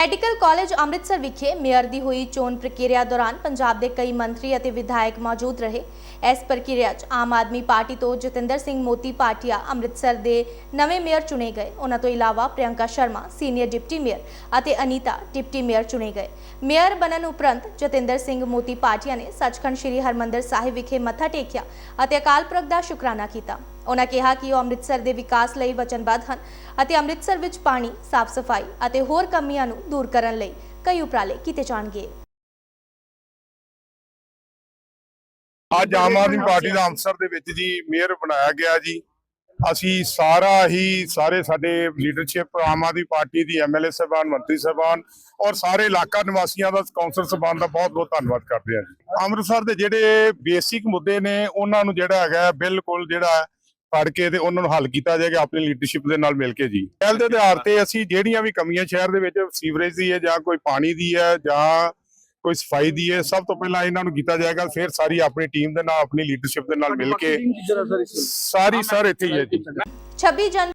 Medical college Amritsar ਵਿਖੇ mayor ਦੀ ਹੋਈ ਚੋਣ ਪ੍ਰਕਿਰਿਆ ਦੌਰਾਨ ਪੰਜਾਬ ਦੇ ਕਈ ਮੰਤਰੀ ਅਤੇ ਵਿਧਾਇਕ ਮੌਜੂਦ ਰਹੇ। ਇਸ ਪ੍ਰਕਿਰਿਆ 'ਚ ਆਮ ਆਦਮੀ ਪਾਰਟੀ ਤੋਂ ਜਤਿੰਦਰ ਸਿੰਘ ਮੋਤੀ ਪਾਟਿਆ ਅੰਮ੍ਰਿਤਸਰ ਦੇ ਨਵੇਂ ਮੇਅਰ ਚੁਣੇ ਗਏ। ਉਹਨਾਂ ਤੋਂ ਇਲਾਵਾ Priyanka Sharma, senior deputy mayor ਅਤੇ ਅਨੀਤਾ, ਡਿਪਟੀ ਮੇਅਰ ਚੁਣੇ ਗਏ। ਮੇਅਰ ਬਣਨ ਉਪਰੰਤ ਜਤਿੰਦਰ ਸਿੰਘ ਮੋਤੀ ਪਾਟਿਆ ਨੇ ਸੱਚਖੰਡ ਸ੍ਰੀ ਹਰਮੰਦਰ ਸਾਹਿਬ ਵਿਖੇ ਮੱਥਾ ਟੇਕਿਆ ਅਤੇ ਅਕਾਲ ਪੁਰਖ ਦਾ ਸ਼ੁਕਰਾਨਾ ਕੀਤਾ। ਉਹਨਾਂ ਕਿਹਾ ਕਿ ਉਹ ਅੰਮ੍ਰਿਤਸਰ ਦੇ ਵਿਕਾਸ ਲਈ ਵਚਨਬੱਧ ਹਨ ਅਤੇ ਅੰਮ੍ਰਿਤਸਰ ਵਿੱਚ ਪਾਣੀ, ਸਾਫ਼ ਸਫ਼ਾਈ ਅਤੇ ਹੋਰ ਕਮੀਆਂ ਨੂੰ ਦੂਰ ਕਰਨ ਲਈ ਕਈ ਉਪਰਾਲੇ ਕੀਤੇ ਜਾਣਗੇ। ਅੱਜ ਆਮ ਆਦਮੀ ਪਾਰਟੀ ਦਾ ਅੰਮ੍ਰਿਤਸਰ ਦੇ ਵਿੱਚ ਜੀ ਮੇਅਰ ਬਣਾਇਆ ਗਿਆ ਜੀ। ਅਸੀਂ ਸਾਰਾ ਹੀ ਸਾਰੇ ਸਾਡੇ ਲੀਡਰਸ਼ਿਪ ਆਮ ਆਦਮੀ ਪਾਰਟੀ ਦੀ ਐਮਐਲਏ ਸਾਹਿਬਾਨ ਮੰਤਰੀ ਸਾਹਿਬਾਨ ਔਰ ਸਾਰੇ ਇਲਾਕਾ ਨਿਵਾਸੀਆਂ ਦਾ ਕੌਂਸਲ ਸਾਹਿਬਾਨ ਦਾ ਬਹੁਤ ਬਹੁਤ ਧੰਨਵਾਦ ਕਰਦੇ ਹਾਂ ਅੰਮ੍ਰਿਤਸਰ ਦੇ ਜਿਹੜੇ ਬੇਸਿਕ ਮੁੱਦੇ ਨੇ ਉਹਨਾਂ ਨੂੰ ਜਿਹੜਾ ਹੈਗਾ ਬਿਲਕੁਲ ਜਿਹੜਾ ਫੜ ਕੇ ਤੇ ਉਹਨਾਂ ਨੂੰ ਹੱਲ ਕੀਤਾ ਜਾਏਗਾ ਆਪਣੀ ਲੀਡਰਸ਼ਿਪ ਦੇ ਨਾਲ ਮਿਲ ਕੇ ਜੀ। ਪਹਿਲ ਦੇ ਆਧਾਰ ਤੇ ਅਸੀਂ ਜਿਹੜੀਆਂ ਵੀ ਕਮੀਆਂ ਸ਼ਹਿਰ ਦੇ ਵਿੱਚ ਸੀਵਰੇਜ ਦੀ ਹੈ ਜਾਂ ਕੋਈ ਪਾਣੀ ਦੀ ਹੈ ਜਾਂ ਕੋਈ ਸਫ਼ਾਈ ਦੀ ਹੈ ਸਭ ਤੋਂ ਪਹਿਲਾਂ ਇਹਨਾਂ ਨੂੰ ਕੀਤਾ ਜਾਏਗਾ ਫਿਰ ਸਾਰੀ ਆਪਣੀ ਟੀਮ ਦੇ ਨਾਲ ਆਪਣੀ ਲੀਡਰਸ਼ਿਪ ਦੇ ਨਾਲ ਮਿਲ ਕੇ ਸਾਰੀ ਸਰ ਇੱਥੇ ਹੀ ਹੈ ਜੀ। 26 ਜਨ